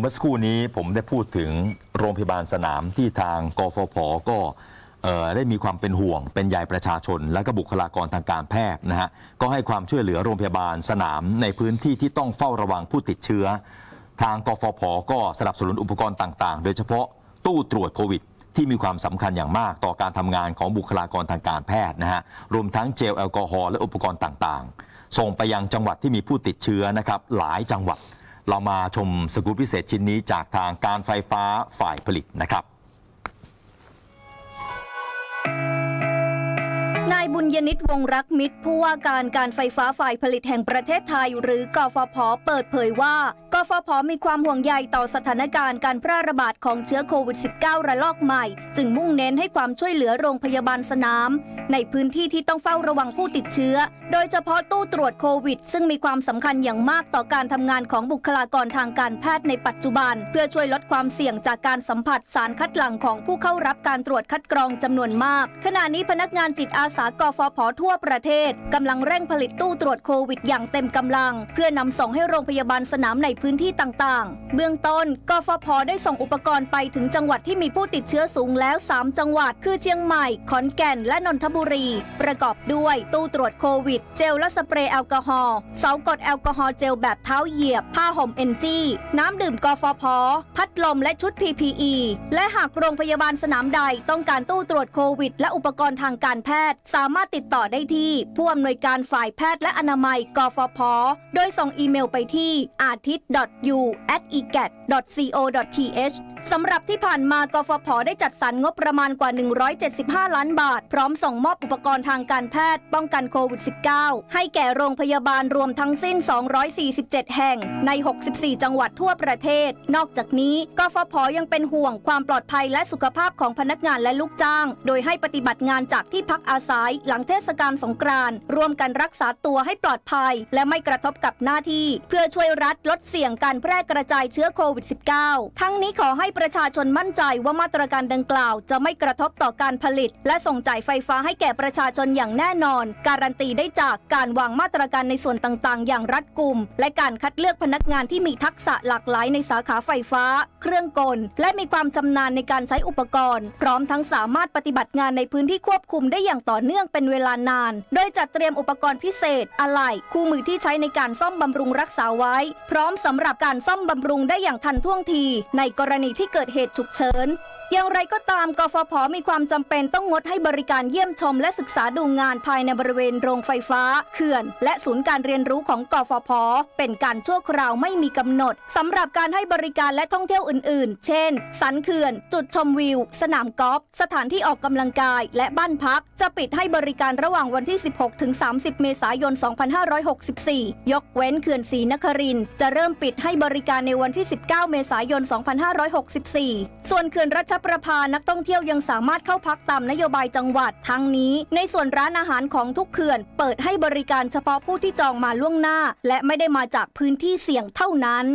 เมื่อสักครู่นี้ผมได้พูดถึงโรงพยาบาลสนามที่ทางกฟผก็ได้มีความเป็นห่วงเป็นใยประชาชน และก็บุคลากรทางการแพทย์นะฮะก็ให้ความช่วยเหลือโรงพยาบาลสนามในพื้นที่ที่ต้องเฝ้าระวังผู้ติดเชื้อ ทางกฟผก็สนับสนุนอุปกรณ์ต่างๆ โดยเฉพาะตู้ตรวจโควิดที่มีความสำคัญอย่างมากต่อการทำงานของบุคลากรทางการแพทย์นะฮะรวมทั้งเจลแอลกอฮอล์และอุปกรณ์ต่างๆ ส่งไปยังจังหวัดที่มีผู้ติดเชื้อนะครับหลายจังหวัด เรามาชมสกู๊ปพิเศษชิ้นนี้จากทางการไฟฟ้าฝ่ายผลิตนะครับ ญยนิตวงรักมิตร ผู้ว่าการการไฟฟ้าฝ่ายผลิตแห่งประเทศไทย หรือกฟผ เปิดเผยว่า กฟผ มีความห่วงใยต่อสถานการณ์การแพร่ระบาดของเชื้อโควิด -19 ระลอกใหม่ จึงมุ่งเน้นให้ความช่วยเหลือโรงพยาบาลสนาม ในพื้นที่ที่ต้องเฝ้าระวังผู้ติดเชื้อ โดยเฉพาะตู้ตรวจโควิด ซึ่งมีความสำคัญอย่างมากต่อการทำงานของบุคลากรทางการแพทย์ในปัจจุบัน เพื่อช่วยลดความเสี่ยงจากการสัมผัสสารคัดหลั่งของผู้เข้ารับการตรวจคัดกรองจำนวนมาก ขณะนี้พนักงานจิตอาสากฟฟผทั่วประเทศกำลังเร่งผลิตตู้ตรวจโควิดอย่างเต็มกำลัง เพื่อนำส่งให้โรงพยาบาลสนามในพื้นที่ต่างๆ เบื้องต้นกฟผได้ส่งอุปกรณ์ไปถึงจังหวัดที่มีผู้ติดเชื้อสูงแล้ว 3 จังหวัด คือเชียงใหม่ ขอนแก่น และนนทบุรี ประกอบด้วยตู้ตรวจโควิด เจลและสเปรย์แอลกอฮอล์เสากดแอลกอฮอล์เจลแบบเท้าเหยียบ ผ้าห่มเอนจีน้ำดื่มกฟผพัดลมและชุด PPE และหากโรงพยาบาลสนามใดต้องการตู้ตรวจโควิด และอุปกรณ์ทางการแพทย์ สามารถติดต่อได้ที่ ผู้อำนวยการฝ่ายแพทย์และอนามัย กฟพ โดยส่งอีเมลไปที่อาทิตย์ u at egat co th สำหรับที่ผ่านมากฟผได้จัดสรรงบประมาณกว่า 175 ล้านบาท พร้อมส่งมอบอุปกรณ์ทางการแพทย์ ป้องกันโควิด -19 ให้แก่โรงพยาบาลรวมทั้งสิ้น 247 แห่ง ใน 64 จังหวัดทั่วประเทศ นอกจากนี้กฟผยังเป็นห่วงความปลอดภัยและสุขภาพของพนักงานและลูกจ้าง โดยให้ปฏิบัติงานจากที่พักอาศัย หลังเทศกาลสงกรานต์ร่วมกันรักษาตัวให้ปลอดภัย และไม่กระทบกับหน้าที่ เพื่อช่วยรัฐลดเสี่ยงการแพร่กระจายเชื้อโควิด -19 ทั้งนี้ขอให้ประชาชนมั่นใจว่ามาตรการดังกล่าว จะไม่กระทบต่อการผลิต และส่งจ่ายไฟฟ้าให้แก่ประชาชนอย่างแน่นอน การันตีได้จากการวางมาตรการในส่วนต่างๆ อย่างรัดกุม และการคัดเลือกพนักงานที่มีทักษะหลากหลายในสาขาไฟฟ้า เครื่องกล และมีความชำนาญในการใช้อุปกรณ์ พร้อมทั้งสามารถปฏิบัติงานในพื้นที่ควบคุมได้อย่างต่อเนื่องเป็นเวลานาน โดยจัดเตรียมอุปกรณ์พิเศษ อะไหล่คู่มือที่ใช้ในการซ่อมบำรุงรักษาไว้ พร้อมสำหรับการซ่อมบำรุงได้อย่างทันท่วงที ในกรณีที่เกิดเหตุฉุกเฉิน อย่างไรก็ตามกฟผ มีความจำเป็นต้องงดให้บริการเยี่ยมชมและศึกษาดูงานภายในบริเวณโรงไฟฟ้า เขื่อน และศูนย์การเรียนรู้ของกฟผ เป็นการชั่วคราวไม่มีกำหนดสำหรับการให้บริการและท่องเที่ยวอื่น ๆ เช่น สันเขื่อน จุดชมวิว สนามกอล์ฟ สถานที่ออกกำลังกาย และบ้านพัก จะปิดให้บริการระหว่างวันที่ 16 ถึง 30 เมษายน 2564 ยกเว้นเขื่อนศรีนครินจะเริ่มปิดให้บริการในวันที่ 19 เมษายน 2564ส่วนเขื่อนรัชประภานักท่องเที่ยวยังสามารถเข้าพักตามนโยบายจังหวัดทั้งนี้ ในส่วนร้านอาหารของทุกเขื่อน เปิดให้บริการเฉพาะผู้ที่จองมาล่วงหน้า และไม่ได้มาจากพื้นที่เสี่ยงเท่านั้น